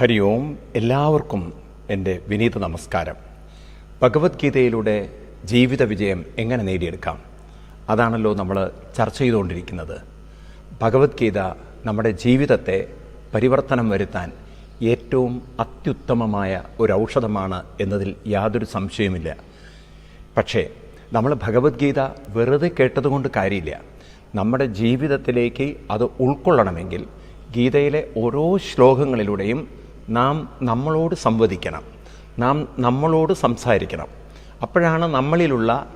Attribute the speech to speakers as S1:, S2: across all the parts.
S1: ഹരി ഓം എല്ലാവർക്കും എന്റെ വിനീത നമസ്കാരം. ഭഗവത്ഗീതയിലൂടെ ജീവിത വിജയം എങ്ങനെ നേടിയെടുക്കാം? അതാണല്ലോ നമ്മൾ ചർച്ച ചെയ്തുകൊണ്ടിരിക്കുന്നത്. ഭഗവത്ഗീത നമ്മുടെ ജീവിതത്തെ പരിവർത്തനം വരുത്താൻ ഏറ്റവും അത്യുത്തമമായ ഒരു ഔഷധമാണ് എന്നതിൽ യാതൊരു സംശയവുമില്ല. പക്ഷേ നമ്മൾ ഭഗവത്ഗീത വെറുതെ കേട്ടതുകൊണ്ട് കാര്യമില്ല. നമ്മുടെ ജീവിതത്തിലേക്ക് അത് ഉൾക്കൊള്ളണമെങ്കിൽ ഗീതയിലെ ഓരോ ശ്ലോകങ്ങളിലൂടെയും നാം നമ്മളോട് സംവദിക്കണം. നാം നമ്മളോട് സംസാരിക്കണം. അപ്പോഴാണ് നമ്മളിലുള്ള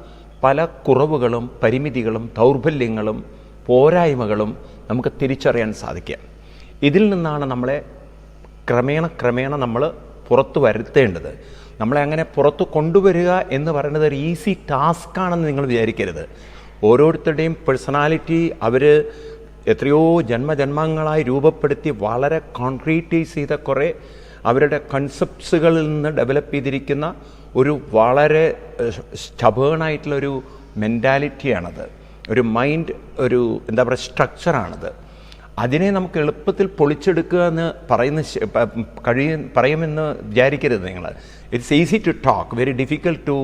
S1: പല കുറവുകളും പരിമിതികളും ദൗർബല്യങ്ങളും പോരായ്മകളും നമുക്ക് തിരിച്ചറിയാൻ സാധിക്കുക. ഇതിൽ നിന്നാണ് നമ്മളെ ക്രമേണ ക്രമേണ നമ്മൾ പുറത്തു വരുത്തേണ്ടത്. നമ്മളെ അങ്ങനെ പുറത്ത് കൊണ്ടുവരിക എന്ന് പറയുന്നത് ഒരു ഈസി ടാസ്ക് ആണെന്ന് നിങ്ങൾ വിചാരിക്കരുത്. ഓരോരുത്തരുടെയും പേഴ്സണാലിറ്റി അവർ എത്രയോ ജന്മജന്മങ്ങളായി രൂപപ്പെടുത്തി വളരെ കോൺക്രീറ്റൈസ് ചെയ്ത കുറേ അവരുടെ കൺസെപ്റ്റ്സുകളിൽ നിന്ന് ഡെവലപ്പ് ചെയ്തിരിക്കുന്ന ഒരു വളരെ സ്റ്റബേണായിട്ടുള്ളൊരു മെന്റാലിറ്റിയാണത് ഒരു മൈൻഡ് ഒരു എന്താ പറയുക സ്ട്രക്ചറാണത് അതിനെ നമുക്ക് എളുപ്പത്തിൽ പൊളിച്ചെടുക്കുക എന്ന് പറയുന്ന കഴിയ പറയുമെന്ന് വിചാരിക്കരുത് നിങ്ങൾ. It's easy to talk very difficult to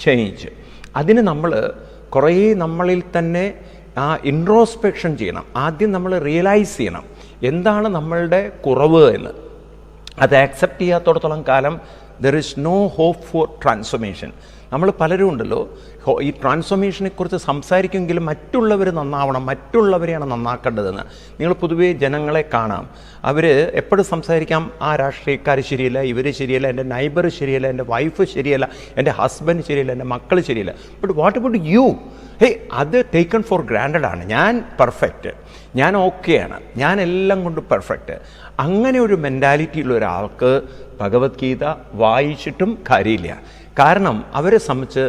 S1: change അതിന് നമ്മൾ കുറേ നമ്മളിൽ തന്നെ ആ ഇൻട്രോസ്പെക്ഷൻ ചെയ്യണം. ആദ്യം നമ്മൾ റിയലൈസ് ചെയ്യണം. എന്താണ് നമ്മളുടെ കുറവ് എന്ന്. അത് ആക്സെപ്റ്റ് ചെയ്യാത്തോടത്തോളം കാലം there is no hope for transformation നമ്മൾ പലരും ഉണ്ടല്ലോ ഈ ട്രാൻസ്ഫോർമേഷനെ കുറിച്ച് സംസാരിക്കുമെങ്കിലും മറ്റുള്ളവർ നന്നാവണം മറ്റുള്ളവരെയാണ് നന്നാക്കേണ്ടതെന്ന്. നിങ്ങൾ പൊതുവേ ജനങ്ങളെ കാണാം. അവർ എപ്പോഴും സംസാരിക്കാം ആ രാഷ്ട്രീയക്കാർ ശരിയല്ല ഇവർ ശരിയല്ല എന്റെ നൈബർ ശരിയല്ല എന്റെ വൈഫ് ശരിയല്ല എന്റെ ഹസ്ബൻഡ് ശരിയല്ല എന്റെ മക്കൾ ശരിയല്ല. But what about you hey അത് ടേക്കൺ ഫോർ ഗ്രാൻഡഡ് ആണ്. ഞാൻ പെർഫെക്റ്റ് ഞാൻ ഓക്കെയാണ് ഞാൻ എല്ലാം കൊണ്ട് പെർഫെക്റ്റ് അങ്ങനെ ഒരു മെന്റാലിറ്റി ഉള്ള ഒരാൾക്ക് ഭഗവത്ഗീത വായിച്ചിട്ടും കാര്യമില്ല. കാരണം അവരെ സംബന്ധിച്ച്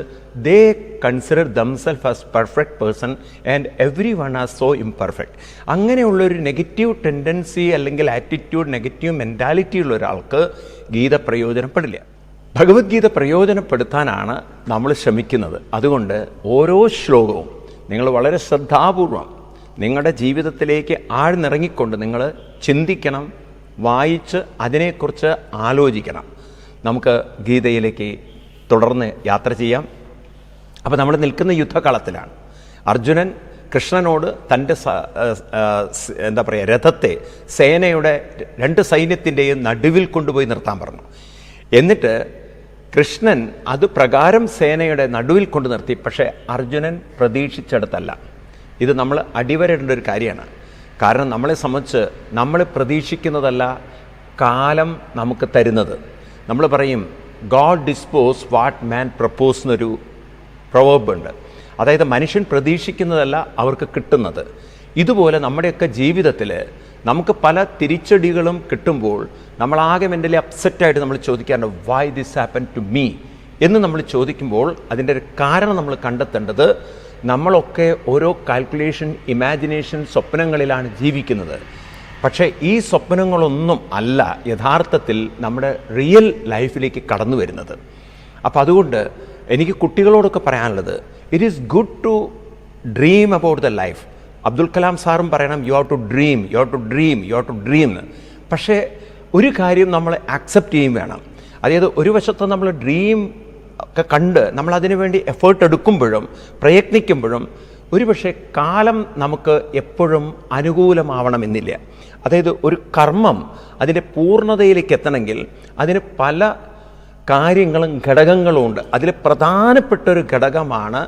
S1: they consider themselves as perfect person and everyone as so imperfect അങ്ങനെയുള്ളൊരു നെഗറ്റീവ് ടെൻഡൻസി അല്ലെങ്കിൽ ആറ്റിറ്റ്യൂഡ് നെഗറ്റീവ് മെന്റാലിറ്റി ഉള്ള ഒരാൾക്ക് ഗീത പ്രയോജനപ്പെടില്ല. ഭഗവത്ഗീത പ്രയോജനപ്പെടുത്താനാണ് നമ്മൾ ശ്രമിക്കുന്നത്. അതുകൊണ്ട് ഓരോ ശ്ലോകവും നിങ്ങൾ വളരെ ശ്രദ്ധാപൂർവം നിങ്ങളുടെ ജീവിതത്തിലേക്ക് ആഴ്ന്നിറങ്ങിക്കൊണ്ട് നിങ്ങൾ ചിന്തിക്കണം വായിച്ച് അതിനെക്കുറിച്ച് ആലോചിക്കണം. നമുക്ക് ഗീതയിലേക്ക് തുടർന്ന് യാത്ര ചെയ്യാം. അപ്പോൾ നമ്മൾ നിൽക്കുന്ന യുദ്ധകളത്തിലാണ്. അർജുനൻ കൃഷ്ണനോട് തന്റെ എന്താ പറയുക രഥത്തെ സേനയുടെ രണ്ട് സൈന്യത്തിന്റെയും നടുവിൽ കൊണ്ടുപോയി നിർത്താൻ പറഞ്ഞു. എന്നിട്ട് കൃഷ്ണൻ അത് പ്രകാരം സേനയുടെ നടുവിൽ കൊണ്ടു നിർത്തി. പക്ഷേ അർജുനൻ പ്രതീക്ഷിച്ചിടത്തല്ല. ഇത് നമ്മൾ അടിവരേണ്ട ഒരു കാര്യമാണ്. കാരണം നമ്മളെ സംബന്ധിച്ച് നമ്മൾ പ്രതീക്ഷിക്കുന്നതല്ല കാലം നമുക്ക് തരുന്നത്. നമ്മൾ പറയും God dispose what man propose എന്നൊരു പ്രൊവേബ് ഉണ്ട്. അതായത് മനുഷ്യൻ പ്രതീക്ഷിക്കുന്നതല്ല അവർക്ക് കിട്ടുന്നത്. ഇതുപോലെ നമ്മുടെയൊക്കെ ജീവിതത്തിൽ നമുക്ക് പല തിരിച്ചടികളും കിട്ടുമ്പോൾ നമ്മളാകെ മെന്റലി അപ്സെറ്റായിട്ട് നമ്മൾ ചോദിക്കാറുണ്ട് why this happen to me എന്ന് നമ്മൾ ചോദിക്കുമ്പോൾ അതിന്റെ ഒരു കാരണം നമ്മൾ കണ്ടെത്തേണ്ടത് നമ്മളൊക്കെ ഓരോ കാൽക്കുലേഷൻ ഇമാജിനേഷൻ സ്വപ്നങ്ങളിലാണ് ജീവിക്കുന്നത്. പക്ഷേ ഈ സ്വപ്നങ്ങളൊന്നും അല്ല യഥാർത്ഥത്തിൽ നമ്മുടെ റിയൽ ലൈഫിലേക്ക് കടന്നു വരുന്നത്. അപ്പോൾ അതുകൊണ്ട് എനിക്ക് കുട്ടികളോടൊക്കെ പറയാനുള്ളത് it is good to dream about the life Abdul Kalam സാറും പറയണം you have to dream you have to dream you have to dream എന്ന് പക്ഷേ ഒരു കാര്യം നമ്മൾ ആക്സെപ്റ്റ് ചെയ്യും വേണം. അതായത് ഒരു വശത്ത് നമ്മൾ ഡ്രീം ഒക്കെ കണ്ട് നമ്മൾ അതിനു വേണ്ടി എഫേർട്ട് എടുക്കുമ്പോഴും പ്രയത്നിക്കുമ്പോഴും ഒരുപക്ഷെ കാലം നമുക്ക് എപ്പോഴും അനുകൂലമാവണമെന്നില്ല. അതായത് ഒരു കർമ്മം അതിന്റെ പൂർണതയിലേക്ക് എത്തണമെങ്കിൽ അതിന് പല കാര്യങ്ങളും ഘടകങ്ങളും ഉണ്ട് അതിൽ പ്രധാനപ്പെട്ട ഒരു ഘടകമാണ്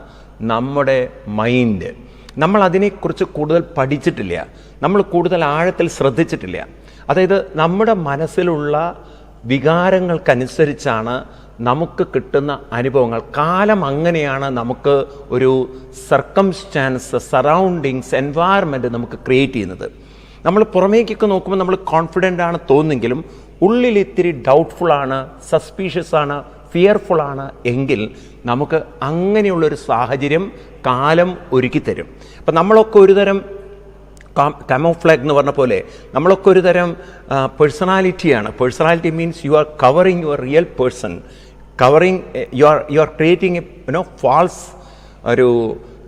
S1: നമ്മുടെ മൈൻഡ് നമ്മൾ അതിനെക്കുറിച്ച് കൂടുതൽ പഠിച്ചിട്ടില്ല. നമ്മൾ കൂടുതൽ ആഴത്തിൽ ശ്രദ്ധിച്ചിട്ടില്ല. അതായത് നമ്മുടെ മനസ്സിലുള്ള വികാരങ്ങൾക്കനുസരിച്ചാണ് നമുക്ക് കിട്ടുന്ന അനുഭവങ്ങൾ. കാലം അങ്ങനെയാണ് നമുക്ക് ഒരു സർക്കംസ്റ്റാൻസ് സറൗണ്ടിങ്സ് എൻവയറമെന്റ് നമുക്ക് ക്രിയേറ്റ് ചെയ്യുന്നത്. നമ്മൾ പുറമേക്കൊക്കെ നോക്കുമ്പോൾ നമ്മൾ കോൺഫിഡന്റ് ആണ് തോന്നുമെങ്കിലും ഉള്ളിൽ ഇത്തിരി ഡൗട്ട്ഫുൾ ആണ് സസ്പീഷ്യസ് ആണ് ഫിയർഫുൾ ആണ് എങ്കിൽ നമുക്ക് അങ്ങനെയുള്ളൊരു സാഹചര്യം കാലം ഒരുക്കി തരും അപ്പം നമ്മളൊക്കെ ഒരുതരം കമോഫ്ലാഗ് എന്ന് പറഞ്ഞ പോലെ നമ്മളൊക്കെ ഒരു തരം പേഴ്സണാലിറ്റിയാണ് personality means you are covering your real person covering you are you are creating you know false ഒരു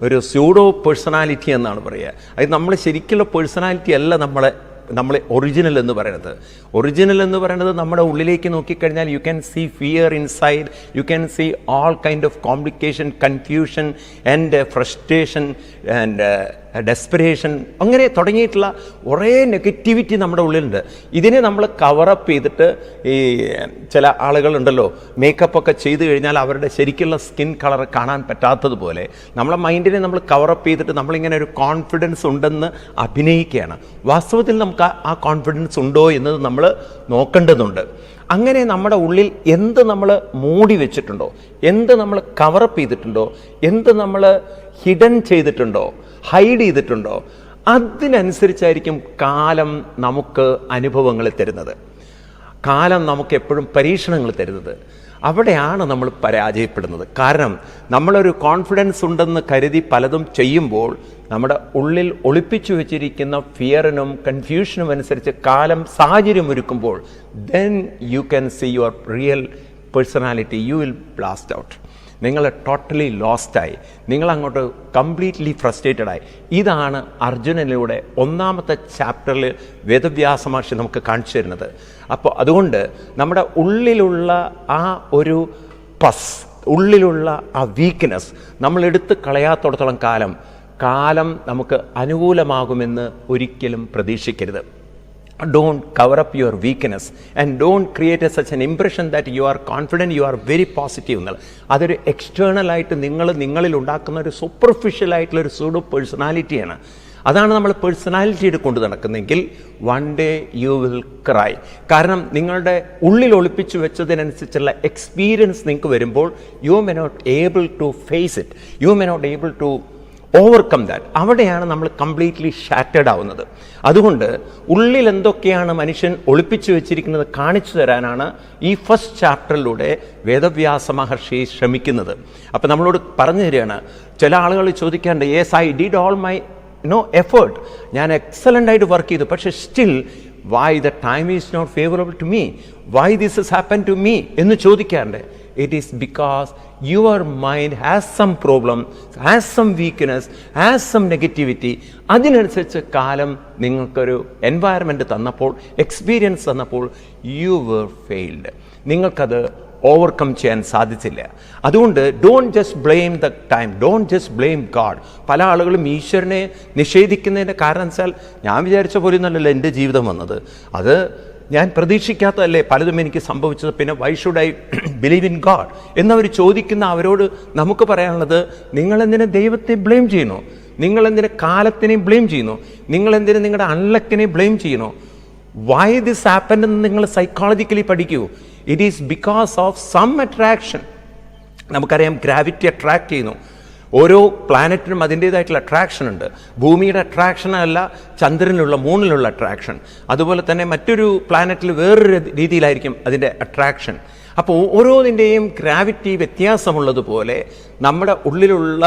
S1: ഒരു സ്യൂഡോ പേഴ്സണാലിറ്റി എന്നാണ് പറയുക. അത് നമ്മൾ ശരിക്കുള്ള പേഴ്സണാലിറ്റി അല്ല നമ്മളെ നമ്മൾ ഒറിജിനൽ എന്ന് പറയുന്നത് ഒറിജിനൽ എന്ന് പറയുന്നത് നമ്മുടെ ഉള്ളിലേക്ക് നോക്കിക്കഴിഞ്ഞാൽ you can see fear inside you can see all kind of complication confusion and frustration and desperation അങ്ങനെ തുടങ്ങിയിട്ടുള്ള കുറേ നെഗറ്റിവിറ്റി നമ്മുടെ ഉള്ളിലുണ്ട്. ഇതിനെ നമ്മൾ കവറപ്പ് ചെയ്തിട്ട് ഈ ചില ആളുകളുണ്ടല്ലോ മേക്കപ്പ് ഒക്കെ ചെയ്ത് കഴിഞ്ഞാൽ അവരുടെ ശരിക്കുള്ള സ്കിൻ കളർ കാണാൻ പറ്റാത്തതുപോലെ നമ്മളെ മൈൻഡിനെ നമ്മൾ കവറപ്പ് ചെയ്തിട്ട് നമ്മളിങ്ങനെ ഒരു കോൺഫിഡൻസ് ഉണ്ടെന്ന് അഭിനയിക്കുകയാണ്. വാസ്തവത്തിൽ നമുക്ക് ആ- കോൺഫിഡൻസ് ഉണ്ടോ എന്നത് നമ്മൾ നോക്കേണ്ടതുണ്ട്. അങ്ങനെ നമ്മുടെ ഉള്ളിൽ എന്ത് നമ്മൾ മൂടി വെച്ചിട്ടുണ്ടോ എന്ത് നമ്മൾ കവറപ്പ് ചെയ്തിട്ടുണ്ടോ എന്ത് നമ്മൾ ഹിഡൻ ചെയ്തിട്ടുണ്ടോ ഹൈഡ് ചെയ്തിട്ടുണ്ടോ? അതിനനുസരിച്ചായിരിക്കും കാലം നമുക്ക് അനുഭവങ്ങൾ തരുന്നത്. കാലം നമുക്ക് എപ്പോഴും പരീക്ഷണങ്ങൾ തരുന്നത്. അവിടെയാണ് നമ്മൾ പരാജയപ്പെടുന്നത്. കാരണം നമ്മളൊരു കോൺഫിഡൻസ് ഉണ്ടെന്ന് കരുതി പലതും ചെയ്യുമ്പോൾ നമ്മുടെ ഉള്ളിൽ ഒളിപ്പിച്ചു വെച്ചിരിക്കുന്ന ഫിയറിനും കൺഫ്യൂഷനും അനുസരിച്ച് കാലം സാഹചര്യം ഒരുക്കുമ്പോൾ then you can see your real personality you will blast out നിങ്ങൾ ടോട്ടലി ലോസ്റ്റായി നിങ്ങളങ്ങോട്ട് കംപ്ലീറ്റ്ലി ഫ്രസ്ട്രേറ്റഡ് ആയി. ഇതാണ് അർജുനനിലൂടെ ഒന്നാമത്തെ ചാപ്റ്ററിൽ വേദവ്യാസ മഹർഷി നമുക്ക് കാണിച്ചു തരുന്നത്. അപ്പോൾ അതുകൊണ്ട് നമ്മുടെ ഉള്ളിലുള്ള ആ ഒരു പസ് ഉള്ളിലുള്ള ആ വീക്ക്നെസ് നമ്മൾ എടുത്ത് കളയാത്തോടത്തോളം കാലം കാലം നമുക്ക് അനുകൂലമാകുമെന്ന് ഒരിക്കലും പ്രതീക്ഷിക്കരുത്. Don't cover up your weakness and don't create a, such an impression that you are confident you are very positive എന്നുള്ളത് അതൊരു എക്സ്റ്റേണൽ ആയിട്ട് നിങ്ങൾ നിങ്ങളിൽ ഉണ്ടാക്കുന്ന ഒരു സൂപ്പർഫിഷ്യൽ ആയിട്ടുള്ള ഒരു സൂഡോ പേഴ്സണാലിറ്റിയാണ് അതാണ് നമ്മൾ പേഴ്സണാലിറ്റിയുടെ കൊണ്ട് നടക്കുന്നെങ്കിൽ one day you will cry കാരണം നിങ്ങളുടെ ഉള്ളിൽ ഒളിപ്പിച്ചു വെച്ചതിനനുസരിച്ചുള്ള എക്സ്പീരിയൻസ് നിങ്ങൾക്ക് വരുമ്പോൾ you may not able to face it you may not able to overcome that അവിടെയാണ് നമ്മൾ കംപ്ലീറ്റ്ലി ഷാറ്റേഡ് ആവുന്നത്. അതുകൊണ്ട് ഉള്ളിൽ എന്തൊക്കെയാണ് മനുഷ്യൻ ഒളിപ്പിച്ചു വെച്ചിരിക്കുന്നത് കാണിച്ചു തരാനാണ് ഈ ഫസ്റ്റ് ചാപ്റ്ററിലൂടെ വേദവ്യാസ മഹർഷി ശ്രമിക്കുന്നത്. അപ്പം നമ്മളോട് പറഞ്ഞു തരികയാണ് ചില ആളുകൾ ചോദിക്കാണ്ട് yes I did all my no effort ഞാൻ എക്സലന്റ് ആയിട്ട് വർക്ക് ചെയ്തു പക്ഷേ still why the time is not favourable to me why this is happen to me എന്ന് ചോദിക്കാറുണ്ട്. It is because your mind has some problem, has some weakness, has some negativity. അതിനനുസരിച്ച് കാലം നിങ്ങൾക്കൊരു environment തന്നപ്പോൾ experience തന്നപ്പോൾ you were failed നിങ്ങൾക്കത് overcome ചെയ്യാൻ സാധിച്ചില്ല. അതുകൊണ്ട് don't just blame the time don't just blame God പല ആളുകളും ഈശ്വരനെ നിഷേധിക്കുന്നതിന്റെ കാരണം വെച്ചാൽ ഞാൻ വിചാരിച്ച പോലെ ഒന്നല്ലല്ലോ എന്റെ ജീവിതം വന്നത്. അത് ഞാൻ പ്രതീക്ഷിക്കാത്തതല്ലേ പലതും എനിക്ക് സംഭവിച്ചത്. പിന്നെ why should I believe in God എന്നവർ ചോദിക്കുന്ന അവരോട് നമുക്ക് പറയാനുള്ളത് നിങ്ങളെന്തിനെ ദൈവത്തെ ബ്ലെയിം ചെയ്യുന്നു? നിങ്ങളെന്തിനെ കാലത്തിനെയും ബ്ലെയിം ചെയ്യുന്നു? നിങ്ങളെന്തിനെ നിങ്ങളുടെ അൺലക്കിനെ ബ്ലെയിം ചെയ്യുന്നു? വൈ ദിസ് ആപ്പൻ എന്ന് നിങ്ങൾ സൈക്കോളജിക്കലി പഠിക്കൂ. It is because of some attraction നമുക്കറിയാം ഗ്രാവിറ്റി അട്രാക്ട് ചെയ്യുന്നു. ഓരോ പ്ലാനറ്റിനും അതിന്റേതായിട്ടുള്ള അട്രാക്ഷൻ ഉണ്ട്. ഭൂമിയുടെ അട്രാക്ഷൻ അല്ല ചന്ദ്രനിലുള്ള മൂണിലുള്ള അട്രാക്ഷൻ അതുപോലെ തന്നെ മറ്റൊരു പ്ലാനറ്റിൽ വേറൊരു രീതിയിലായിരിക്കും അതിന്റെ അട്രാക്ഷൻ അപ്പോൾ ഓരോതിന്റെയും ഗ്രാവിറ്റി വ്യത്യാസമുള്ളതുപോലെ നമ്മുടെ ഉള്ളിലുള്ള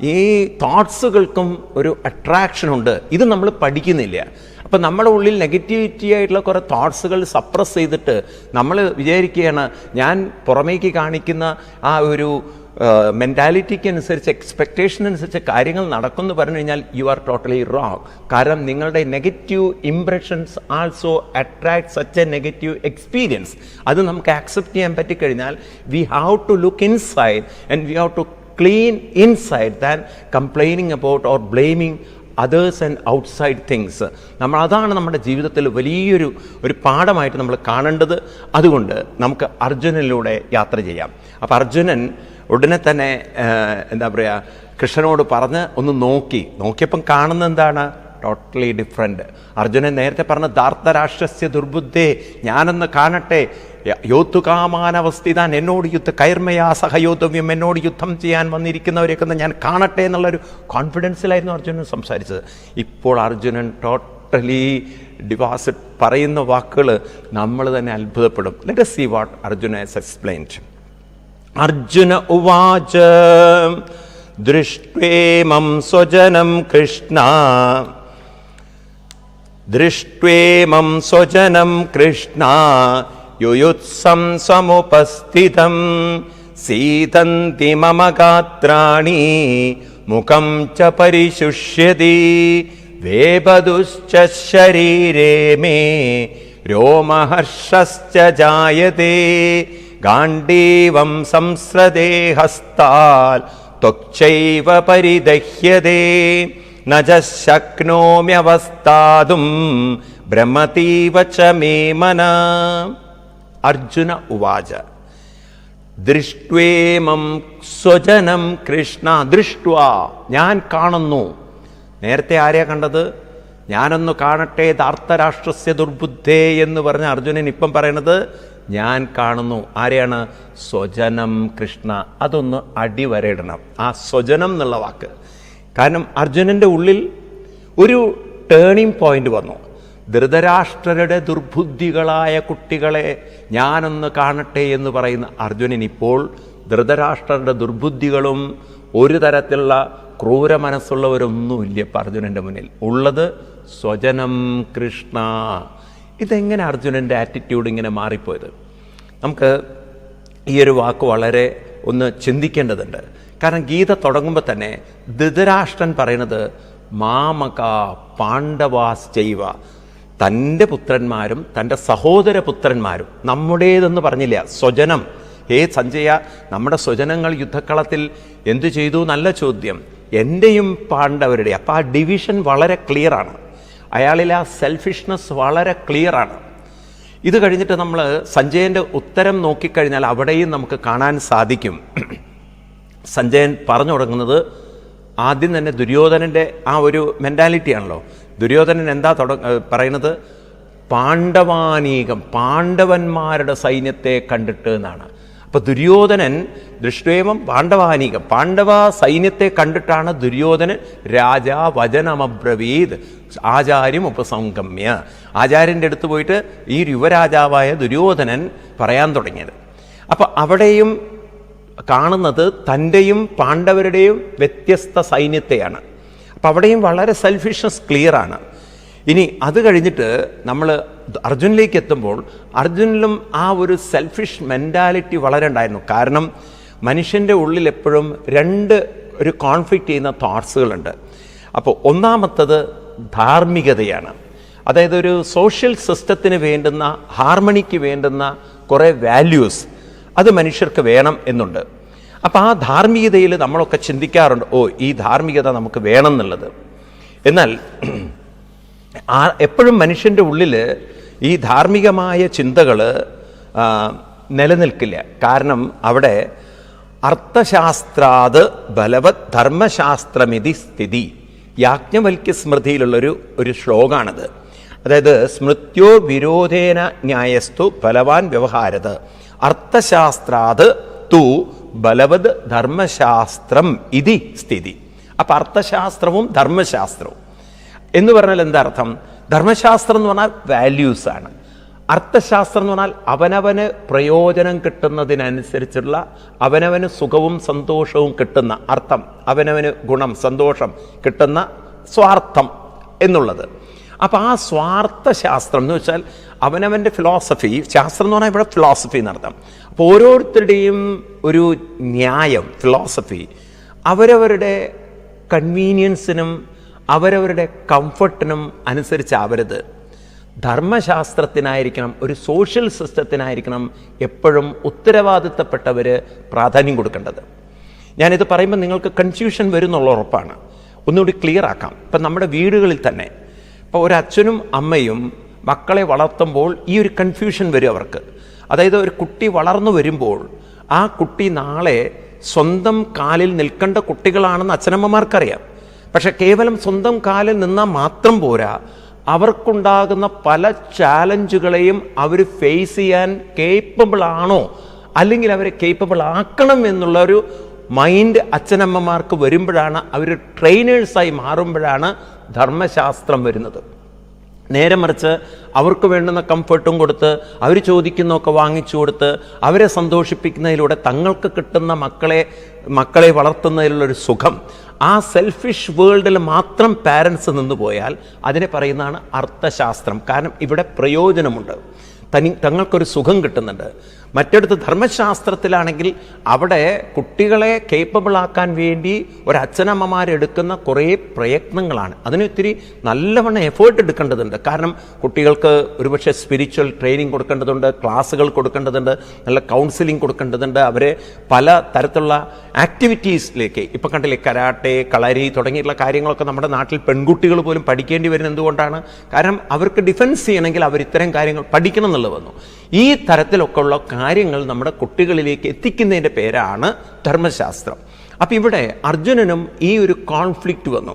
S1: ഈ തോട്ട്സുകൾക്കും ഒരു അട്രാക്ഷൻ ഉണ്ട്. ഇത് നമ്മൾ പഠിക്കുന്നില്ല. അപ്പം നമ്മുടെ ഉള്ളിൽ നെഗറ്റിവിറ്റി ആയിട്ടുള്ള കുറേ തോട്ട്സുകൾ സപ്രസ് ചെയ്തിട്ട് നമ്മൾ വിചാരിക്കുകയാണ് ഞാൻ പുറമേക്ക് കാണിക്കുന്ന ആ ഒരു മെന്റാലിറ്റിക്ക് അനുസരിച്ച് എക്സ്പെക്റ്റേഷൻ അനുസരിച്ച് കാര്യങ്ങൾ നടക്കുമെന്ന് പറഞ്ഞു കഴിഞ്ഞാൽ യു ആർ ടോട്ടലി റോങ് കാരണം നിങ്ങളുടെ negative impressions also attract such a negative experience അത് നമുക്ക് ആക്സെപ്റ്റ് ചെയ്യാൻ പറ്റിക്കഴിഞ്ഞാൽ we have to look inside and we have to clean inside than complaining about or blaming others and outside things നമ്മൾ അതാണ് നമ്മുടെ ജീവിതത്തിൽ വലിയൊരു ഒരു പാഠമായിട്ട് നമ്മൾ കാണേണ്ടത്. അതുകൊണ്ട് നമുക്ക് അർജുനനിലൂടെ യാത്ര ചെയ്യാം. അപ്പോൾ അർജുനൻ ഉടനെ തന്നെ എന്താ പറയുക കൃഷ്ണനോട് പറഞ്ഞ് ഒന്ന് നോക്കി. നോക്കിയപ്പം കാണുന്ന എന്താണ്? ടോട്ടലി ഡിഫറെന്റ് അർജുനൻ നേരത്തെ പറഞ്ഞ ധാർത്തരാഷ്ട്രസ്യ ദുർബുദ്ധേ ഞാനൊന്ന് കാണട്ടെ. യോത്തുകാമാനവസ്ഥിതാൻ എന്നോട് യുദ്ധ കൈർമയാ സഹയോദ്ധവ്യം എന്നോട് യുദ്ധം ചെയ്യാൻ വന്നിരിക്കുന്നവരെയൊക്കെ ഞാൻ കാണട്ടെ എന്നുള്ളൊരു കോൺഫിഡൻസിലായിരുന്നു അർജുനൻ സംസാരിച്ചത്. ഇപ്പോൾ അർജുനൻ ടോട്ടലി ഡിവാസ് പറയുന്ന വാക്കുകൾ നമ്മൾ തന്നെ അത്ഭുതപ്പെടും. Let see what Arjuna explained Arjuna उवाच दृष्ट्वेमं स्वजनं कृष्णा। दृष्ट्वेमं स्वजनं कृष्णा। युयुत्सं समुपस्थितं। सीतन्ति मम गात्राणि। मुखं च परिशुष्यति। वेपदुश्च शरीरे मे। रोमहर्षश्च जायते। ഗാണ്ഡീവം സംസ്രദേ ഹസ്താൽ ത്വക്ചൈവ പരിദഹ്യതേ. ന ബ്രഹ്മതീവ ച മേ മന. അർജുന ഉവാച. ദൃഷ്ട്വേമം സ്വജനം കൃഷ്ണ ദൃഷ്ട്വ. ഞാൻ കാണുന്നു. നേരത്തെ ആരെയാ കണ്ടത്? ഞാനൊന്ന് കാണട്ടെ ധാർത്തരാഷ്ട്രസ്യ ദുർബുദ്ധേ എന്ന് പറഞ്ഞ അർജുനൻ ഇപ്പം പറയണത് ഞാൻ കാണുന്നു. ആരെയാണ്? സ്വജനം കൃഷ്ണ. അതൊന്ന് അടിവരയിടണം ആ സ്വജനം എന്നുള്ള വാക്ക്. കാരണം അർജുനന്റെ ഉള്ളിൽ ഒരു ടേണിംഗ് പോയിന്റ് വന്നു. ധൃതരാഷ്ട്രരുടെ ദുർബുദ്ധികളായ കുട്ടികളെ ഞാനൊന്ന് കാണട്ടെ എന്ന് പറയുന്ന അർജുനൻ ഇപ്പോൾ ധൃതരാഷ്ട്രരുടെ ദുർബുദ്ധികളും ഒരു തരത്തിലുള്ള ക്രൂര മനസ്സുള്ളവരൊന്നുമില്ല ഇപ്പം അർജുനന്റെ മുന്നിൽ. ഉള്ളത് സ്വജനം കൃഷ്ണ. ഇതെങ്ങനെ അർജുനന്റെ ആറ്റിറ്റ്യൂഡ് ഇങ്ങനെ മാറിപ്പോയത്? നമുക്ക് ഈ ഒരു വാക്ക് വളരെ ഒന്ന് ചിന്തിക്കേണ്ടതുണ്ട്. കാരണം ഗീത തുടങ്ങുമ്പോൾ തന്നെ ധൃതരാഷ്ട്രൻ പറയുന്നത് മാമക പാണ്ഡവാസ് ജൈവ. തന്റെ പുത്രന്മാരും തന്റെ സഹോദര പുത്രന്മാരും നമ്മുടേതെന്ന് പറഞ്ഞില്ല. സ്വജനം. ഹേ സഞ്ജയ നമ്മുടെ സ്വജനങ്ങൾ യുദ്ധക്കളത്തിൽ എന്തു ചെയ്തു? നല്ല ചോദ്യം. എന്റെയും പാണ്ഡവരുടെ. അപ്പോൾ ആ ഡിവിഷൻ വളരെ ക്ലിയറാണ് അയാളിൽ ആ സെൽഫിഷ്നെസ് വളരെ ക്ലിയറാണ് ഇത് കഴിഞ്ഞിട്ട് നമ്മൾ സഞ്ജയന്റെ ഉത്തരം നോക്കിക്കഴിഞ്ഞാൽ അവിടെയും നമുക്ക് കാണാൻ സാധിക്കും. സഞ്ജയൻ പറഞ്ഞു തുടങ്ങുന്നത് ആദ്യം തന്നെ ദുര്യോധനന്റെ ആ ഒരു മെന്റാലിറ്റിയാണല്ലോ ദുര്യോധനൻ എന്താ തുട പറയുന്നത്? പാണ്ഡവാനീകം പാണ്ഡവന്മാരുടെ സൈന്യത്തെ കണ്ടിട്ട് എന്നാണ്. അപ്പൊ ദുര്യോധനൻ ദൃഷ്ടേമം പാണ്ഡവാനിക. പാണ്ഡവ സൈന്യത്തെ കണ്ടിട്ടാണ് ദുര്യോധനൻ രാജാ വചനമബ്രവീത് ആചാര്യം ഉപസംഗമ്യ. ആചാര്യന്റെ അടുത്ത് പോയിട്ട് ഈ യുവരാജാവായ ദുര്യോധനൻ പറയാൻ തുടങ്ങിയത്. അപ്പൊ അവിടെയും കാണുന്നത് തന്റെയും പാണ്ഡവരുടെയും വ്യത്യസ്ത സൈന്യത്തെയാണ്. അപ്പം അവിടെയും വളരെ സെൽഫിഷ്നസ് ക്ലിയറാണ് ഇനി അത് കഴിഞ്ഞിട്ട് നമ്മൾ അർജുനിലേക്ക് എത്തുമ്പോൾ അർജുനിലും ആ ഒരു സെൽഫിഷ് മെന്റാലിറ്റി വളരെ ഉണ്ടായിരുന്നു കാരണം മനുഷ്യന്റെ ഉള്ളിൽ എപ്പോഴും രണ്ട് ഒരു കോൺഫ്ലിക്റ്റ് ചെയ്യുന്ന തോട്ട്സുകളുണ്ട് അപ്പോൾ ഒന്നാമത്തത് ധാർമ്മികതയാണ്. അതായത് ഒരു സോഷ്യൽ സിസ്റ്റത്തിന് വേണ്ടുന്ന ഹാർമണിക്ക് വേണ്ടുന്ന കുറേ വാല്യൂസ് അത് മനുഷ്യർക്ക് വേണം എന്നുണ്ട്. അപ്പോൾ ആ ധാർമ്മികതയിൽ നമ്മളൊക്കെ ചിന്തിക്കാറുണ്ട് ഓ ഈ ധാർമ്മികത നമുക്ക് വേണം എന്നുള്ളത്. എന്നാൽ ആ എപ്പോഴും മനുഷ്യന്റെ ഉള്ളിൽ ഈ ധാർമ്മികമായ ചിന്തകൾ നിലനിൽക്കില്ല. കാരണം അവിടെ അർത്ഥശാസ്ത്രാത് ബലവത് ധർമ്മശാസ്ത്രമിതി സ്ഥിതി. യാജ്ഞവൽക്യ സ്മൃതിയിലുള്ളൊരു ഒരു ശ്ലോകാണത്. അതായത് സ്മൃത്യോ വിരോധേന ന്യായസ്തു ബലവാൻ വ്യവഹാരത്. അർത്ഥശാസ്ത്രാത് തു ബലവത് ധർമ്മശാസ്ത്രം ഇതി സ്ഥിതി. അപ്പം അർത്ഥശാസ്ത്രവും ധർമ്മശാസ്ത്രവും. എന്ന് പറഞ്ഞാൽ എന്താ അർത്ഥം ധർമ്മശാസ്ത്രം എന്ന് പറഞ്ഞാൽ വാല്യൂസ് ആണ്. അർത്ഥശാസ്ത്രം എന്ന് പറഞ്ഞാൽ അവനവന് പ്രയോജനം കിട്ടുന്നതിനനുസരിച്ചുള്ള അവനവന് സുഖവും സന്തോഷവും കിട്ടുന്ന അർത്ഥം അവനവന് ഗുണം സന്തോഷം കിട്ടുന്ന സ്വാർത്ഥം എന്നുള്ളത്. അപ്പോൾ ആ സ്വാർത്ഥ ശാസ്ത്രം എന്ന് വെച്ചാൽ അവനവന്റെ ഫിലോസഫി ശാസ്ത്രം എന്ന് പറഞ്ഞാൽ ഇവിടെ ഫിലോസഫി എന്നർത്ഥം. അപ്പോൾ ഓരോരുത്തരുടെയും ഒരു ന്യായം ഫിലോസഫി അവരവരുടെ കൺവീനിയൻസിനും അവരവരുടെ കംഫർട്ടിനും അനുസരിച്ചാവരുത്. ധർമ്മശാസ്ത്രത്തിനായിരിക്കണം ഒരു സോഷ്യൽ സിസ്റ്റത്തിനായിരിക്കണം എപ്പോഴും ഉത്തരവാദിത്തപ്പെട്ടവർ പ്രാധാന്യം കൊടുക്കേണ്ടത്. ഞാനിത് പറയുമ്പോൾ നിങ്ങൾക്ക് കൺഫ്യൂഷൻ വരുന്നുള്ള ഉറപ്പാണ്. ഒന്നുകൂടി ക്ലിയർ ആക്കാം. ഇപ്പം നമ്മുടെ വീടുകളിൽ തന്നെ ഇപ്പോൾ ഒരു അച്ഛനും അമ്മയും മക്കളെ വളർത്തുമ്പോൾ ഈ ഒരു കൺഫ്യൂഷൻ വരും അവർക്ക്. അതായത് ഒരു കുട്ടി വളർന്നു വരുമ്പോൾ ആ കുട്ടി നാളെ സ്വന്തം കാലിൽ നിൽക്കേണ്ട കുട്ടികളാണെന്ന് അച്ഛനമ്മമാർക്കറിയാം. പക്ഷെ കേവലം സ്വന്തം കാലിൽ നിന്നാൽ മാത്രം പോരാ. അവർക്കുണ്ടാകുന്ന പല ചാലഞ്ചുകളെയും അവർ ഫേസ് ചെയ്യാൻ കേപ്പബിൾ ആണോ? അല്ലെങ്കിൽ അവരെ കേപ്പബിൾ ആക്കണം എന്നുള്ള ഒരു മൈൻഡ് അച്ഛനമ്മമാർക്ക് വരുമ്പോഴാണ് അവർ ട്രെയിനേഴ്സായി മാറുമ്പോഴാണ് ധർമ്മശാസ്ത്രം വരുന്നത്. നേരെ മറിച്ച് അവർക്ക് വേണ്ടുന്ന കംഫർട്ടും കൊടുത്ത് അവർ ചോദിക്കുന്നതൊക്കെ വാങ്ങിച്ചു കൊടുത്ത് അവരെ സന്തോഷിപ്പിക്കുന്നതിലൂടെ തങ്ങൾക്ക് കിട്ടുന്ന മക്കളെ മക്കളെ വളർത്തുന്നതിലുള്ളൊരു സുഖം. ആ സെൽഫിഷ് വേൾഡിൽ മാത്രം പാരൻസ് നിന്ന് പോയാൽ അതിനെ പറയുന്നതാണ് അർത്ഥശാസ്ത്രം. കാരണം ഇവിടെ പ്രയോജനമുണ്ട്. തനി തങ്ങൾക്കൊരു സുഖം കിട്ടുന്നുണ്ട്. മറ്റടുത്ത് ധർമ്മശാസ്ത്രത്തിലാണെങ്കിൽ അവിടെ കുട്ടികളെ കേപ്പബിൾ ആക്കാൻ വേണ്ടി ഒരച്ഛനമ്മമാരെടുക്കുന്ന കുറേ പ്രയത്നങ്ങളാണ്. അതിന് ഒത്തിരി നല്ലവണ്ണം എഫേർട്ട് എടുക്കേണ്ടതുണ്ട്. കാരണം കുട്ടികൾക്ക് ഒരുപക്ഷെ സ്പിരിച്വൽ ട്രെയിനിങ് കൊടുക്കേണ്ടതുണ്ട് ക്ലാസ്സുകൾ കൊടുക്കേണ്ടതുണ്ട് നല്ല കൗൺസിലിംഗ് കൊടുക്കേണ്ടതുണ്ട്. അവരെ പല തരത്തിലുള്ള ആക്ടിവിറ്റീസിലേക്ക് ഇപ്പം കണ്ടില്ലേ കരാട്ടെ കളരി തുടങ്ങിയിട്ടുള്ള കാര്യങ്ങളൊക്കെ നമ്മുടെ നാട്ടിൽ പെൺകുട്ടികൾ പോലും പഠിക്കേണ്ടി വരുന്നത് എന്തുകൊണ്ടാണ്? കാരണം അവർക്ക് ഡിഫൻസ് ചെയ്യണമെങ്കിൽ അവർ ഇത്തരം കാര്യങ്ങൾ പഠിക്കണം എന്നുള്ളത് വന്നു. ഈ തരത്തിലൊക്കെ ഉള്ള കാര്യങ്ങൾ നമ്മുടെ കുട്ടികളിലേക്ക് എത്തിക്കുന്നതിന്റെ പേരാണ് ധർമ്മശാസ്ത്രം. അപ്പം ഇവിടെ അർജുനനും ഈ ഒരു കോൺഫ്ലിക്റ്റ് വന്നു.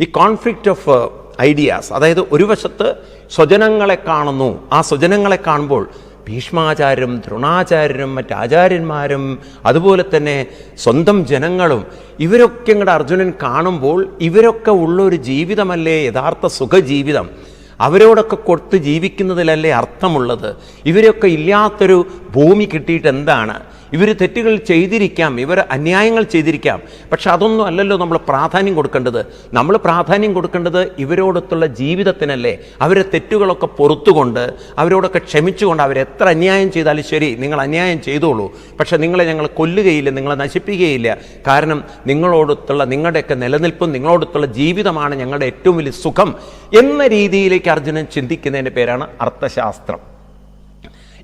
S1: ഈ കോൺഫ്ലിക്റ്റ് ഓഫ് ഐഡിയാസ് അതായത് ഒരു വശത്ത് സ്വജനങ്ങളെ കാണുന്നു. ആ സ്വജനങ്ങളെ കാണുമ്പോൾ ഭീഷ്മാചാര്യരും ദ്രോണാചാര്യരും മറ്റ് ആചാര്യന്മാരും അതുപോലെ തന്നെ സ്വന്തം ജനങ്ങളും ഇവരൊക്കെ ഇങ്ങോട്ട് അർജുനൻ കാണുമ്പോൾ ഇവരൊക്കെ ഉള്ളൊരു ജീവിതമല്ലേ യഥാർത്ഥ സുഖജീവിതം? അവരോടൊക്കെ കൊടുത്ത് ജീവിക്കുന്നതിലല്ലേ അർത്ഥമുള്ളത്? ഇവരൊക്കെ ഇല്ലാത്തൊരു ഭൂമി കിട്ടിയിട്ട് എന്താണ്? ഇവർ തെറ്റുകൾ ചെയ്തിരിക്കാം ഇവർ അന്യായങ്ങൾ ചെയ്തിരിക്കാം. പക്ഷെ അതൊന്നും അല്ലല്ലോ നമ്മൾ പ്രാധാന്യം കൊടുക്കേണ്ടത്. നമ്മൾ പ്രാധാന്യം കൊടുക്കേണ്ടത് ഇവരോടൊത്തുള്ള ജീവിതത്തിനല്ലേ. അവരെ തെറ്റുകളൊക്കെ പൊറത്തുകൊണ്ട് അവരോടൊക്കെ ക്ഷമിച്ചുകൊണ്ട് അവരെത്ര അന്യായം ചെയ്താലും ശരി നിങ്ങൾ അന്യായം ചെയ്തോളൂ. പക്ഷെ നിങ്ങളെ ഞങ്ങൾ കൊല്ലുകയില്ല നിങ്ങളെ നശിപ്പിക്കുകയില്ല. കാരണം നിങ്ങളോടൊത്തുള്ള നിങ്ങളുടെയൊക്കെ നിലനിൽപ്പും നിങ്ങളോടൊത്തുള്ള ജീവിതമാണ് ഞങ്ങളുടെ ഏറ്റവും വലിയ സുഖം എന്ന രീതിയിലേക്ക് അർജുനൻ ചിന്തിക്കുന്നതിന്റെ പേരാണ് അർത്ഥശാസ്ത്രം.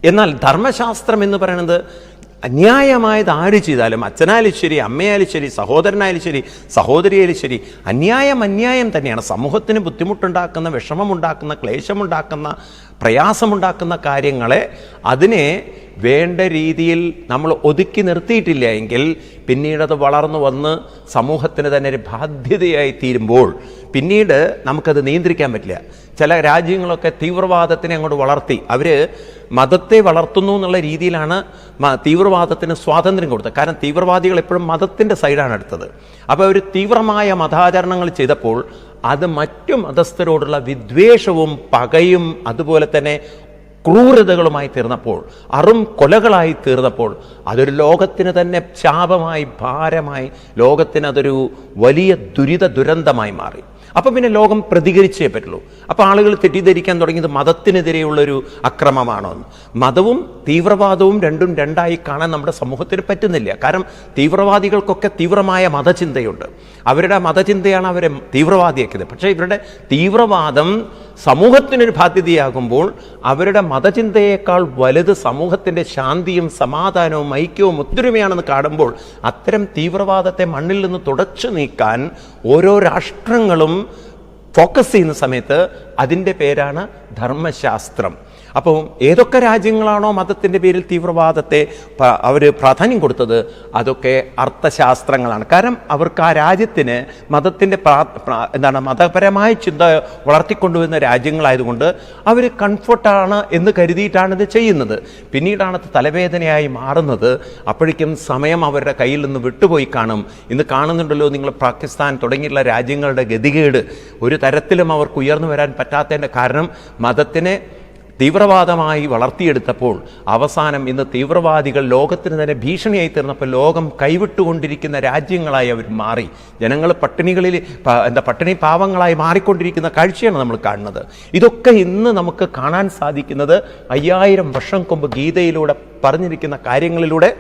S1: എന്നാൽ ധർമ്മശാസ്ത്രം എന്ന് പറയുന്നത് അന്യായമായത് ആര് ചെയ്താലും അച്ഛനായാലും ശരി അമ്മയായാലും ശരി സഹോദരനായാലും ശരി സഹോദരിയായാലും ശരി അന്യായം അന്യായം തന്നെയാണ്. സമൂഹത്തിന് ബുദ്ധിമുട്ടുണ്ടാക്കുന്ന വിഷമമുണ്ടാക്കുന്ന ക്ലേശമുണ്ടാക്കുന്ന പ്രയാസമുണ്ടാക്കുന്ന കാര്യങ്ങളെ അതിനെ വേണ്ട രീതിയിൽ നമ്മൾ ഒതുക്കി നിർത്തിയിട്ടില്ല എങ്കിൽ പിന്നീടത് വളർന്നു വന്ന് സമൂഹത്തിന് തന്നെ ഒരു ബാധ്യതയായി തീരുമ്പോൾ പിന്നീട് നമുക്കത് നിയന്ത്രിക്കാൻ പറ്റില്ല. ചില രാജ്യങ്ങളൊക്കെ തീവ്രവാദത്തിനെ അങ്ങോട്ട് വളർത്തി. അവർ മതത്തെ വളർത്തുന്നു എന്നുള്ള രീതിയിലാണ് തീവ്രവാദത്തിന് സ്വാതന്ത്ര്യം കൊടുത്തത്. കാരണം തീവ്രവാദികൾ എപ്പോഴും മതത്തിന്റെ സൈഡാണ് എടുത്തത്. അപ്പോൾ അവർ തീവ്രമായ മതാചരണങ്ങൾ ചെയ്തപ്പോൾ അത് മറ്റു മതസ്ഥരോടുള്ള വിദ്വേഷവും പകയും അതുപോലെ തന്നെ ക്രൂരതകളുമായി തീർന്നപ്പോൾ അറും കൊലകളായി തീർന്നപ്പോൾ അതൊരു ലോകത്തിന് തന്നെ ശാപമായി ഭാരമായി ലോകത്തിന് അതൊരു വലിയ ദുരിത ദുരന്തമായി മാറി. അപ്പം പിന്നെ ലോകം പ്രതികരിച്ചേ പറ്റുള്ളൂ. അപ്പോൾ ആളുകൾ തെറ്റിദ്ധരിക്കാൻ തുടങ്ങിയത് മതത്തിനെതിരെയുള്ളൊരു അക്രമമാണോ എന്ന്. മതവും തീവ്രവാദവും രണ്ടും രണ്ടായി കാണാൻ നമ്മുടെ സമൂഹത്തിന് പറ്റുന്നില്ല. കാരണം തീവ്രവാദികൾക്കൊക്കെ തീവ്രമായ മതചിന്തയുണ്ട്. അവരുടെ മതചിന്തയാണ് അവരെ തീവ്രവാദിയാക്കിയത്. പക്ഷേ ഇവരുടെ തീവ്രവാദം സമൂഹത്തിനൊരു ബാധ്യതയാകുമ്പോൾ അവരുടെ മതചിന്തയേക്കാൾ വലുത് സമൂഹത്തിന്റെ ശാന്തിയും സമാധാനവും ഐക്യവും ഒത്തൊരുമയാണെന്ന് കാണുമ്പോൾ അത്തരം തീവ്രവാദത്തെ മണ്ണിൽ നിന്ന് തുടച്ചു നീക്കാൻ ഓരോ രാഷ്ട്രങ്ങളും ഫോക്കസ് ചെയ്യുന്ന സമയത്ത് അതിന്റെ പേരാണ് ധർമ്മശാസ്ത്രം. അപ്പോൾ ഏതൊക്കെ രാജ്യങ്ങളാണോ മതത്തിന്റെ പേരിൽ തീവ്രവാദത്തെ അവർ പ്രാധാന്യം കൊടുത്തത്? അതൊക്കെ അർത്ഥശാസ്ത്രങ്ങളാണ്. കാരണം അവർക്ക് ആ രാജ്യത്തിന് മതത്തിന്റെ എന്താണ് മതപരമായ ചിന്ത വളർത്തിക്കൊണ്ടുവരുന്ന രാജ്യങ്ങളായതുകൊണ്ട് അവർ കംഫർട്ടാണ് എന്ന് കരുതിയിട്ടാണ് ഇത് ചെയ്യുന്നത്. പിന്നീടാണ് തലവേദനയായി മാറുന്നത്. അപ്പോഴേക്കും സമയം അവരുടെ കയ്യിൽ നിന്ന് വിട്ടുപോയി കാണും. ഇന്ന് കാണുന്നുണ്ടല്ലോ നിങ്ങൾ പാകിസ്ഥാൻ തുടങ്ങിയിട്ടുള്ള രാജ്യങ്ങളുടെ ഗതികേട്. ഒരു തരത്തിലും അവർക്ക് ഉയർന്നു വരാൻ പറ്റാത്തതിന്റെ കാരണം മതത്തിനെ തീവ്രവാദമായി വളർത്തിയെടുത്തപ്പോൾ അവസാനം ഇന്ന് തീവ്രവാദികൾ ലോകത്തിന് തന്നെ ഭീഷണിയായി തീർന്നപ്പോൾ ലോകം കൈവിട്ടുകൊണ്ടിരിക്കുന്ന രാജ്യങ്ങളായി അവർ മാറി. ജനങ്ങൾ പട്ടിണികളിൽ എന്താ പട്ടിണി പാവങ്ങളായി മാറിക്കൊണ്ടിരിക്കുന്ന കാഴ്ചയാണ് നമ്മൾ കാണുന്നത്. ഇതൊക്കെ ഇന്ന് നമുക്ക് കാണാൻ സാധിക്കുന്നത് അയ്യായിരം വർഷം മുമ്പ് ഗീതയിലൂടെ പറഞ്ഞിരിക്കുന്ന കാര്യങ്ങളിലൂടെ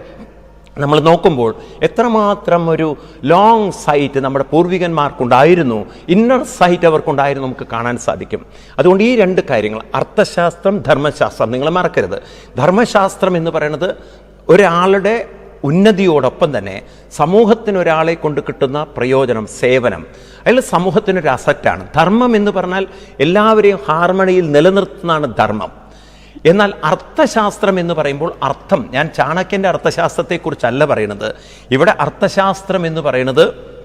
S1: നമ്മൾ നോക്കുമ്പോൾ എത്രമാത്രം ഒരു ലോങ് സൈറ്റ് നമ്മുടെ പൂർവികന്മാർക്കുണ്ടായിരുന്നു ഇന്നർ സൈറ്റ് അവർക്കുണ്ടായിരുന്നു നമുക്ക് കാണാൻ സാധിക്കും. അതുകൊണ്ട് ഈ രണ്ട് കാര്യങ്ങൾ അർത്ഥശാസ്ത്രം ധർമ്മശാസ്ത്രം നിങ്ങൾ മറക്കരുത്. ധർമ്മശാസ്ത്രം എന്ന് പറയുന്നത് ഒരാളുടെ ഉന്നതിയോടൊപ്പം തന്നെ സമൂഹത്തിന് ഒരാളെ കൊണ്ട് കിട്ടുന്ന പ്രയോജനം സേവനം. അതിൽ സമൂഹത്തിനൊരു അസറ്റാണ് ധർമ്മം എന്ന് പറഞ്ഞാൽ എല്ലാവരെയും ഹാർമണിയിൽ നിലനിർത്തുന്നതാണ് ധർമ്മം. എന്നാൽ അർത്ഥശാസ്ത്രം എന്ന് പറയുമ്പോൾ അർത്ഥം. ഞാൻ ചാണക്യന്റെ അർത്ഥശാസ്ത്രത്തെക്കുറിച്ചല്ല പറയുന്നത്. ഇവിടെ അർത്ഥശാസ്ത്രം എന്ന് പറയുന്നത്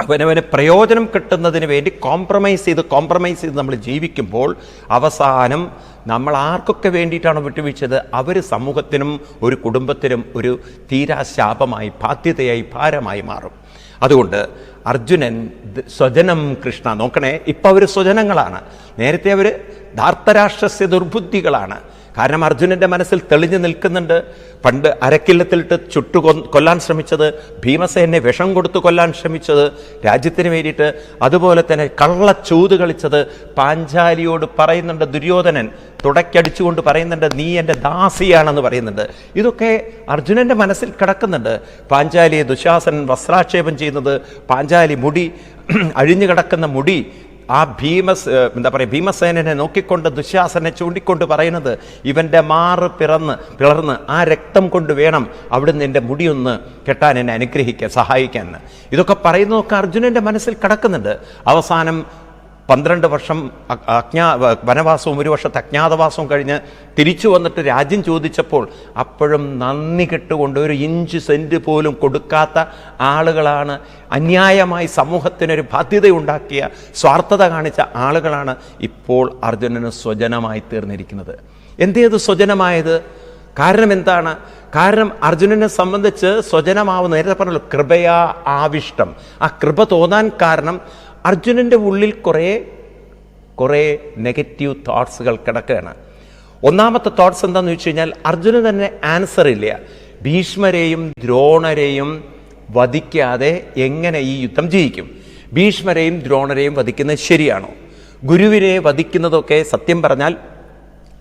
S1: അവനവന് പ്രയോജനം കിട്ടുന്നതിന് വേണ്ടി കോംപ്രമൈസ് ചെയ്ത് കോംപ്രമൈസ് ചെയ്ത് നമ്മൾ ജീവിക്കുമ്പോൾ അവസാനം നമ്മൾ ആർക്കൊക്കെ വേണ്ടിയിട്ടാണ് വിട്ടുവീഴ്ചത് അവർ സമൂഹത്തിനും ഒരു കുടുംബത്തിനും ഒരു തീരാശാപമായി ബാധ്യതയായി ഭാരമായി മാറും. അതുകൊണ്ട് അർജുനൻ സ്വജനം കൃഷ്ണ. നോക്കണേ ഇപ്പം അവർ സ്വജനങ്ങളാണ്. നേരത്തെ അവർ ധാർത്തരാഷ്ട്രസ്യ ദുർബുദ്ധികളാണ്. കാരണം അർജുനന്റെ മനസ്സിൽ തെളിഞ്ഞു നിൽക്കുന്നുണ്ട്. പണ്ട് അരക്കില്ലത്തിലിട്ട് ചുട്ടു കൊല്ലാൻ ശ്രമിച്ചത് ഭീമസേനെ വിഷം കൊടുത്തു കൊല്ലാൻ ശ്രമിച്ചത് രാജ്യത്തിന് വേണ്ടിയിട്ട് അതുപോലെ തന്നെ കള്ളച്ചൂത് കളിച്ചത് പാഞ്ചാലിയോട് പറയുന്നുണ്ട് ദുര്യോധനൻ തുടക്കടിച്ചുകൊണ്ട് പറയുന്നുണ്ട് നീ എന്റെ ദാസിയാണെന്ന് പറയുന്നുണ്ട്. ഇതൊക്കെ അർജുനന്റെ മനസ്സിൽ കിടക്കുന്നുണ്ട്. പാഞ്ചാലിയെ ദുശാസനൻ വസ്ത്രാക്ഷേപം ചെയ്യുന്നത് പാഞ്ചാലി മുടി അഴിഞ്ഞു കിടക്കുന്ന മുടി ആ ഭീമസ് എന്താ പറയുക ഭീമസേനനെ നോക്കിക്കൊണ്ട് ദുശാസനെ ചൂണ്ടിക്കൊണ്ട് പറയുന്നത് ഇവന്റെ മാറ് പിറന്ന് പിളർന്ന് ആ രക്തം കൊണ്ട് വേണം അവിടുന്ന് എന്റെ മുടിയൊന്ന് കെട്ടാൻ എന്നെ അനുഗ്രഹിക്കാൻ സഹായിക്കാൻ. ഇതൊക്കെ പറയുന്നതൊക്കെ അർജുനന്റെ മനസ്സിൽ കിടക്കുന്നുണ്ട് അവസാനം പന്ത്രണ്ട് വർഷം അജ്ഞാ വനവാസവും ഒരു വർഷത്തെ അജ്ഞാതവാസവും കഴിഞ്ഞ് തിരിച്ചു വന്നിട്ട് രാജ്യം ചോദിച്ചപ്പോൾ അപ്പോഴും നന്ദി കെട്ടുകൊണ്ട് ഒരു ഇഞ്ച് സെന്റ് പോലും കൊടുക്കാത്ത ആളുകളാണ്. അന്യായമായി സമൂഹത്തിനൊരു ബാധ്യതയുണ്ടാക്കിയ സ്വാർത്ഥത കാണിച്ച ആളുകളാണ് ഇപ്പോൾ അർജുനന് സ്വജനമായി തീർന്നിരിക്കുന്നത്. എന്തേത് സ്വജനമായത്? കാരണം എന്താണ്? കാരണം അർജുനനെ സംബന്ധിച്ച് സ്വജനമാവുന്ന നേരത്തെ പറഞ്ഞല്ലോ കൃപയാ ആവിഷ്ടം. ആ കൃപ തോന്നാൻ കാരണം അർജുനന്റെ ഉള്ളിൽ കുറേ കുറേ നെഗറ്റീവ് തോട്ട്സുകൾ കിടക്കുകയാണ്. ഒന്നാമത്തെ തോട്ട്സ് എന്താണെന്ന് വെച്ച് കഴിഞ്ഞാൽ അർജുനൻ തന്നെ ആൻസർ ഇല്ല. ഭീഷ്മരെയും ദ്രോണരെയും വധിക്കാതെ എങ്ങനെ ഈ യുദ്ധം ജയിക്കും ഭീഷ്മരെയും ദ്രോണരെയും വധിക്കുന്നത് ശരിയാണോ? ഗുരുവിനെ വധിക്കുന്നതൊക്കെ സത്യം പറഞ്ഞാൽ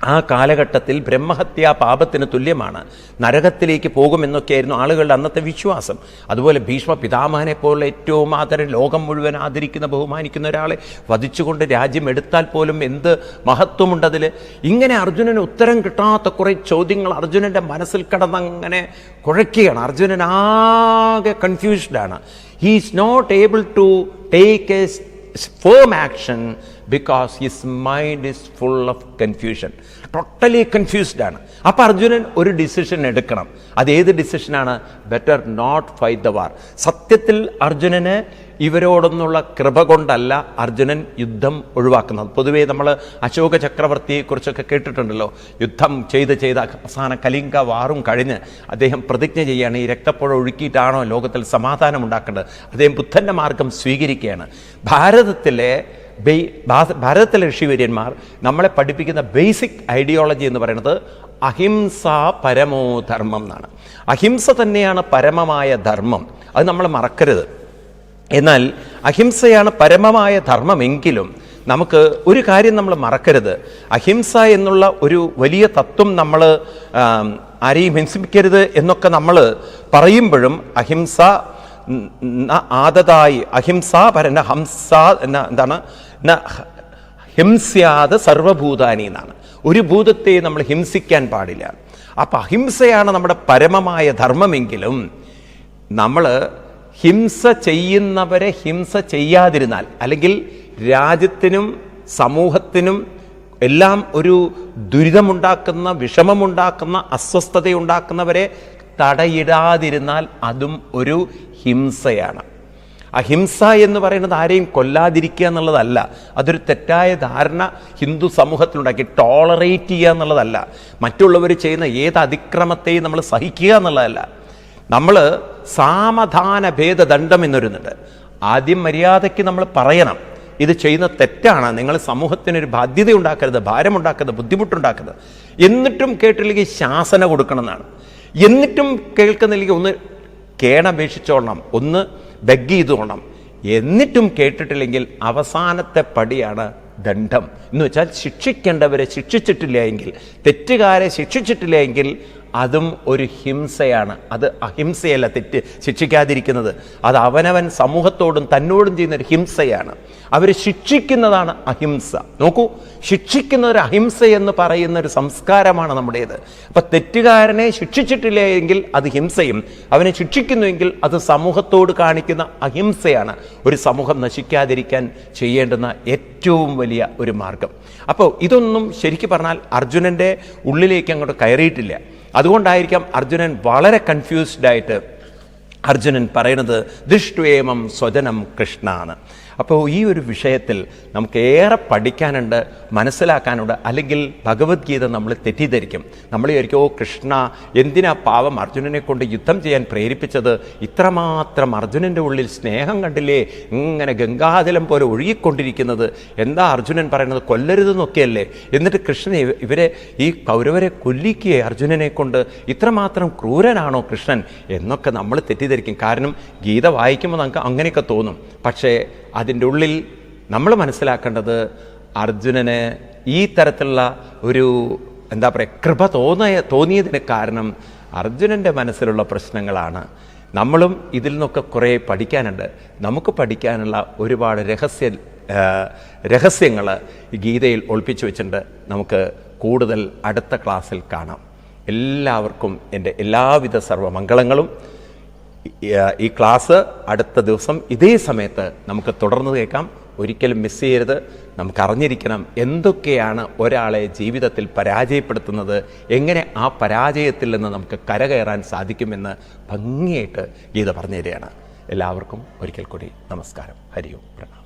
S1: ആ കാലഘട്ടത്തിൽ ബ്രഹ്മഹത്യാ പാപത്തിന് തുല്യമാണ്. നരകത്തിലേക്ക് പോകുമെന്നൊക്കെയായിരുന്നു ആളുകളുടെ അന്നത്തെ വിശ്വാസം. അതുപോലെ ഭീഷ്മ പിതാമഹനെ പോലെ ഏറ്റവും ആദരം ലോകം മുഴുവൻ ആദരിക്കുന്ന ബഹുമാനിക്കുന്ന ഒരാളെ വധിച്ചുകൊണ്ട് രാജ്യം എടുത്താൽ പോലും എന്ത് മഹത്വമുണ്ടതിൽ ഇങ്ങനെ അർജുനന് ഉത്തരം കിട്ടാത്ത കുറേ ചോദ്യങ്ങൾ അർജുനന്റെ മനസ്സിൽ കിടന്നങ്ങനെ കുഴയ്ക്കുകയാണ് അർജുനൻ ആകെ കൺഫ്യൂസ്ഡാണ് he is not able to take a firm action because his mind is full of confusion totally confused ആണ്. അപ്പോൾ അർജുനൻ ഒരു ഡിസിഷൻ എടുക്കണം. അത് ഏത് ഡിസിഷനാണ് better not fight the war സത്യത്തിൽ അർജുനന് ഇവരോടൊന്നുള്ള കൃപ കൊണ്ടല്ല അർജുനൻ യുദ്ധം ഒഴിവാക്കുന്നത്. പൊതുവേ നമ്മൾ അശോക ചക്രവർത്തിയെക്കുറിച്ചൊക്കെ കേട്ടിട്ടുണ്ടല്ലോ. യുദ്ധം ചെയ്ത് ചെയ്ത് അവസാന കലിംഗ വാറും കഴിഞ്ഞ് അദ്ദേഹം പ്രതിജ്ഞ ചെയ്യുകയാണ് ഈ രക്തപ്പുഴ ഒഴുക്കിയിട്ടാണോ ലോകത്തിൽ സമാധാനം ഉണ്ടാക്കേണ്ടത്? അദ്ദേഹം ബുദ്ധന്റെ മാർഗം സ്വീകരിക്കുകയാണ്. ഭാരതത്തിലെ ഭാരതത്തിലെ ഋഷിവര്യന്മാർ നമ്മളെ പഠിപ്പിക്കുന്ന ബേസിക് ഐഡിയോളജി എന്ന് പറയുന്നത് അഹിംസ പരമോ ധർമ്മം എന്നാണ്. അഹിംസ തന്നെയാണ് പരമമായ ധർമ്മം. അത് നമ്മൾ മറക്കരുത്. എന്നാൽ അഹിംസയാണ് പരമമായ ധർമ്മമെങ്കിലും നമുക്ക് ഒരു കാര്യം നമ്മൾ മറക്കരുത്. അഹിംസ എന്നുള്ള ഒരു വലിയ തത്വം നമ്മൾ ആരെയും ഹിംസിപ്പിക്കരുത് എന്നൊക്കെ നമ്മൾ പറയുമ്പോഴും അഹിംസ ആദതായി അഹിംസ പരന ഹംസ എന്ന എന്താണ് ഹിംസ്യാത് സർവഭൂതാനി എന്നാണ്. ഒരു ഭൂതത്തെ നമ്മൾ ഹിംസിക്കാൻ പാടില്ല. അപ്പം അഹിംസയാണ് നമ്മുടെ പരമമായ ധർമ്മമെങ്കിലും നമ്മൾ ഹിംസ ചെയ്യുന്നവരെ ഹിംസ ചെയ്യാതിരുന്നാൽ അല്ലെങ്കിൽ രാജ്യത്തിനും സമൂഹത്തിനും എല്ലാം ഒരു ദുരിതമുണ്ടാക്കുന്ന വിഷമമുണ്ടാക്കുന്ന അസ്വസ്ഥതയുണ്ടാക്കുന്നവരെ തടയിടാതിരുന്നാൽ അതും ഒരു ഹിംസയാണ്. അഹിംസ എന്ന് പറയുന്നത് ആരെയും കൊല്ലാതിരിക്കുക എന്നുള്ളതല്ല. അതൊരു തെറ്റായ ധാരണ ഹിന്ദു സമൂഹത്തിലുണ്ടാക്കി ടോളറേറ്റ് ചെയ്യുക എന്നുള്ളതല്ല. മറ്റുള്ളവർ ചെയ്യുന്ന ഏത് അതിക്രമത്തെയും നമ്മൾ സഹിക്കുക എന്നുള്ളതല്ല. നമ്മൾ സാമധാന ഭേദദണ്ഡം എന്നൊരുന്നുണ്ട്. ആദ്യം മര്യാദയ്ക്ക് നമ്മൾ പറയണം. ഇത് ചെയ്യുന്ന തെറ്റാണ്. നിങ്ങൾ സമൂഹത്തിനൊരു ബാധ്യത ഉണ്ടാക്കരുത് ഭാരമുണ്ടാക്കരുത് ബുദ്ധിമുട്ടുണ്ടാക്കരുത്. എന്നിട്ടും കേട്ടില്ലെങ്കിൽ ശാസന കൊടുക്കണം എന്നാണ്. എന്നിട്ടും കേൾക്കുന്നില്ലെങ്കിൽ ഒന്ന് കേണപേക്ഷിച്ചോളണം. ഒന്ന് ബെഗ് ചെയ്തോണം എന്നിട്ടും കേട്ടിട്ടില്ലെങ്കിൽ അവസാനത്തെ പടിയാണ് ദണ്ഡം. എന്ന് വെച്ചാൽ ശിക്ഷിക്കേണ്ടവരെ ശിക്ഷിച്ചിട്ടില്ല എങ്കിൽ തെറ്റുകാരെ ശിക്ഷിച്ചിട്ടില്ല എങ്കിൽ അതും ഒരു ഹിംസയാണ്. അത് അഹിംസയല്ല തെറ്റ് ശിക്ഷിക്കാതിരിക്കുന്നത്. അത് അവനവൻ സമൂഹത്തോടും തന്നോടും ചെയ്യുന്ന ഒരു ഹിംസയാണ്. അവർ ശിക്ഷിക്കുന്നതാണ് അഹിംസ. നോക്കൂ ശിക്ഷിക്കുന്ന ഒരു അഹിംസ എന്ന് പറയുന്ന ഒരു സംസ്കാരമാണ് നമ്മുടേത്. അപ്പൊ തെറ്റുകാരനെ ശിക്ഷിച്ചിട്ടില്ല എങ്കിൽ അത് ഹിംസയും അവനെ ശിക്ഷിക്കുന്നുവെങ്കിൽ അത് സമൂഹത്തോട് കാണിക്കുന്ന അഹിംസയാണ്. ഒരു സമൂഹം നശിക്കാതിരിക്കാൻ ചെയ്യേണ്ടുന്ന ഏറ്റവും വലിയ ഒരു മാർഗം. അപ്പോൾ ഇതൊന്നും ശരിക്കും പറഞ്ഞാൽ അർജുനന്റെ ഉള്ളിലേക്ക് അങ്ങോട്ട് കയറിയിട്ടില്ല. അതുകൊണ്ടായിരിക്കാം അർജുനൻ വളരെ കൺഫ്യൂസ്ഡ് ആയിട്ട് അർജുനൻ പറയുന്നത് ദൃഷ്ടുവേമം സ്വജനം കൃഷ്ണ അപ്പോൾ ഈ ഒരു വിഷയത്തിൽ നമുക്ക് ഏറെ പഠിക്കാനുണ്ട് മനസ്സിലാക്കാനുണ്ട് അല്ലെങ്കിൽ ഭഗവത്ഗീത നമ്മൾ തെറ്റിദ്ധരിക്കും. നമ്മൾ ഓ കൃഷ്ണ എന്തിനാ പാവം അർജുനനെ കൊണ്ട് യുദ്ധം ചെയ്യാൻ പ്രേരിപ്പിച്ചത്? ഇത്രമാത്രം അർജുനന്റെ ഉള്ളിൽ സ്നേഹം കണ്ടില്ലേ? ഇങ്ങനെ ഗംഗാജലം പോലെ ഒഴുകിക്കൊണ്ടിരിക്കുന്നത്. എന്താ അർജുനൻ പറയുന്നത്? കൊല്ലരുതെന്നൊക്കെയല്ലേ? എന്നിട്ട് കൃഷ്ണൻ ഇവ- ഇവരെ ഈ കൗരവരെ കൊല്ലിക്കുകയെ അർജുനനെ കൊണ്ട്? ഇത്രമാത്രം ക്രൂരനാണോ കൃഷ്ണൻ? എന്നൊക്കെ നമ്മൾ തെറ്റിദ്ധരിക്കും. കാരണം ഗീത വായിക്കുമ്പോൾ നമുക്ക് അങ്ങനെയൊക്കെ തോന്നും. പക്ഷേ അതിന്റെ ഉള്ളിൽ നമ്മൾ മനസ്സിലാക്കേണ്ടത് അർജുനന് ഈ തരത്തിലുള്ള ഒരു എന്താ പറയുക കൃപ തോന്നിയ തോന്നിയതിന് കാരണം അർജുനന്റെ മനസ്സിലുള്ള പ്രശ്നങ്ങളാണ്. നമ്മളും ഇതിൽ നിന്നൊക്കെ കുറേ പഠിക്കാനുണ്ട്. നമുക്ക് പഠിക്കാനുള്ള ഒരുപാട് രഹസ്യ രഹസ്യങ്ങൾ ഗീതയിൽ ഒളിപ്പിച്ചു വെച്ചിട്ടുണ്ട്. നമുക്ക് കൂടുതൽ അടുത്ത ക്ലാസ്സിൽ കാണാം. എല്ലാവർക്കും എന്റെ എല്ലാവിധ സർവമംഗളങ്ങളും. ഈ- ക്ലാസ് അടുത്ത ദിവസം ഇതേ സമയത്ത് നമുക്ക് തുടർന്ന് കേൾക്കാം. ഒരിക്കലും മിസ് ചെയ്യരുത്. നമുക്ക് അറിഞ്ഞിരിക്കണം എന്തൊക്കെയാണ് ഒരാളെ ജീവിതത്തിൽ പരാജയപ്പെടുത്തുന്നത്. എങ്ങനെ ആ പരാജയത്തിൽ നിന്ന് നമുക്ക് കരകയറാൻ സാധിക്കുമെന്ന് ഭംഗിയായിട്ട് ഗീത പറഞ്ഞു തരികയാണ് എല്ലാവർക്കും ഒരിക്കൽ കൂടി നമസ്കാരം. ഹരിയോ പ്രണാം